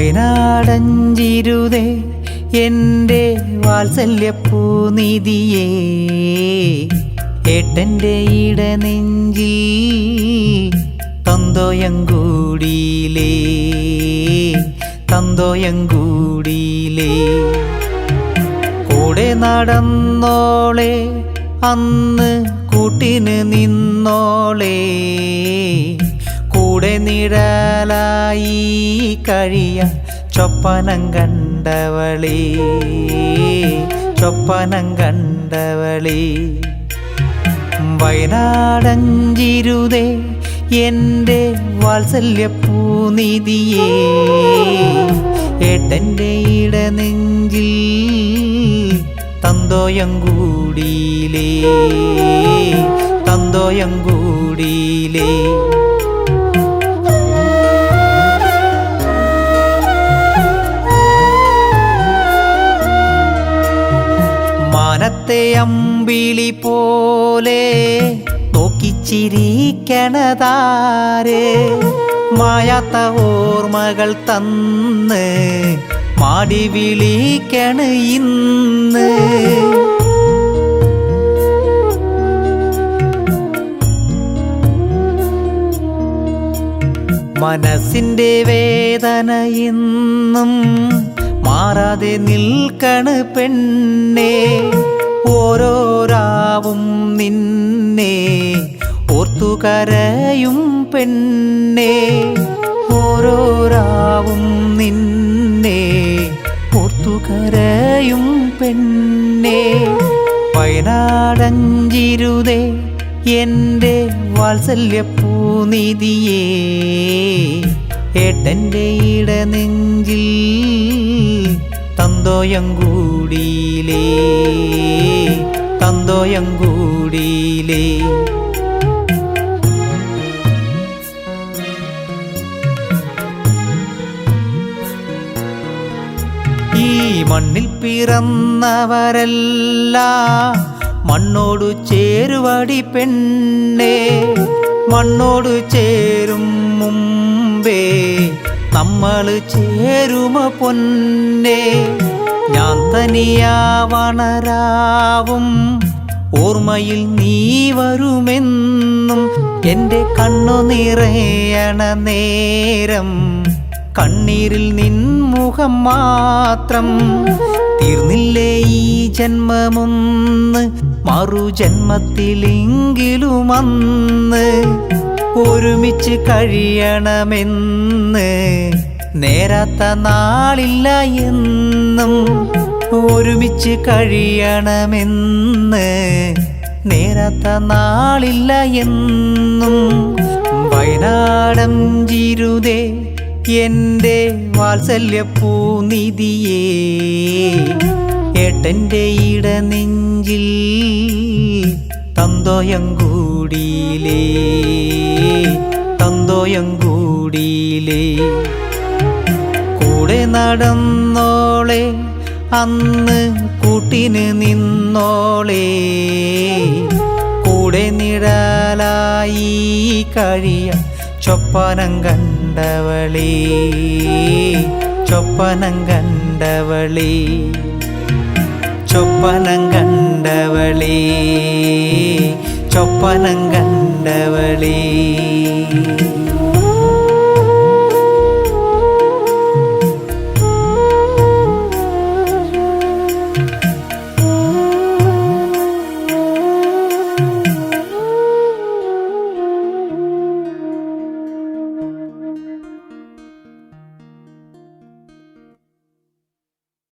വയനാടഞ്ചിരുതേ എന്റെ വാത്സല്യപ്പൂനിധിയേ ഏട്ടന്റെ ഇടനെഞ്ചിൽ തന്തോയങ്കൂടിയിലേ തന്തോയങ്കൂടിയിലേ. കൂടെ നടന്നോളെ അന്ന് കൂട്ടിന് നിന്നോളെ കൂടെ നിഴലായി കഴിയ ചൊപ്പനം കണ്ടവളി ചൊപ്പനം കണ്ടവളി. വയനാടഞ്ചിരുതേ എന്റെ വാത്സല്യപ്പൂനിധിയേ ഏട്ടന്റെ ഇടനെഞ്ചിൽ തന്തോയങ്കൂടിയിലേ തന്തോയങ്കൂടിയിലേ മാനത്തെ അമ്പിളി പോലെ. നോക്കിച്ചിരിക്കണതാര്? മായാത്ത ഓർമ്മകൾ തന്ന് മാടി വിളിക്കണ ഇന്ന്. മനസ്സിന്റെ വേദന ഇന്നും മാറാതെ നിൽക്കണ് പെണ്ണേ. ഓരോരാവും നിന്നെ ഓർത്തുകരയും പെണ്ണെ. ഓരോരാവും നിന്നെ ഓർത്തുകരയും പെണ്ണെ. വയനാടഞ്ചിരുതേ എന്റെ വാത്സല്യപ്പൂനിധിയേ ഏട്ടന്റെ ഇടനെഞ്ചിൽ തന്തോയങ്കൂടിയിലേ. തന്തോയങ്കൂടിയിലേ ഈ മണ്ണിൽ പിറന്നവരല്ല. മണ്ണോടു ചേരുവടി പെണ്ണേ. മണ്ണോട് ചേരും മുമ്പേ. നമ്മൾ ചേരുമ പൊന്നേ. ഞാൻ തനിയാവണരാവും ഓർമ്മയിൽ നീ വരുമെന്നും എന്റെ കണ്ണു നിറയണ നേരം കണ്ണീരിൽ നിൻ മുഖം മാത്രം. തീർന്നില്ലേ ഈ ജന്മമൊന്ന് മറു ജന്മത്തിലെങ്കിലുമന്ന് ഒരുമിച്ച് കഴിയണമെന്ന് നേരാത്ത നാളില്ല എന്നും ഒരുമിച്ച് കഴിയണമെന്ന് നേരാത്ത നാളില്ല എന്നും വയനാടം ജിരുതേ എന്റെ വാത്സല്യപ്പൂനിധിയേ ഏട്ടന്റെ ഇടനെഞ്ചിൽ തന്തോയങ്കൂടിയിലേ തന്തോയങ്കൂടിയിലേ കൂടെ നടന്നോളെ അന്ന് കൂട്ടിന് നിന്നോളേ. കൂടെ നിഴലായി കഴിയ ചൊപ്പനം കണ്ടവളി. ചൊപ്പനം കണ്ടവളി. ചൊപ്പനം കണ്ടവളി. ചൊപ്പനം കണ്ടവളേ.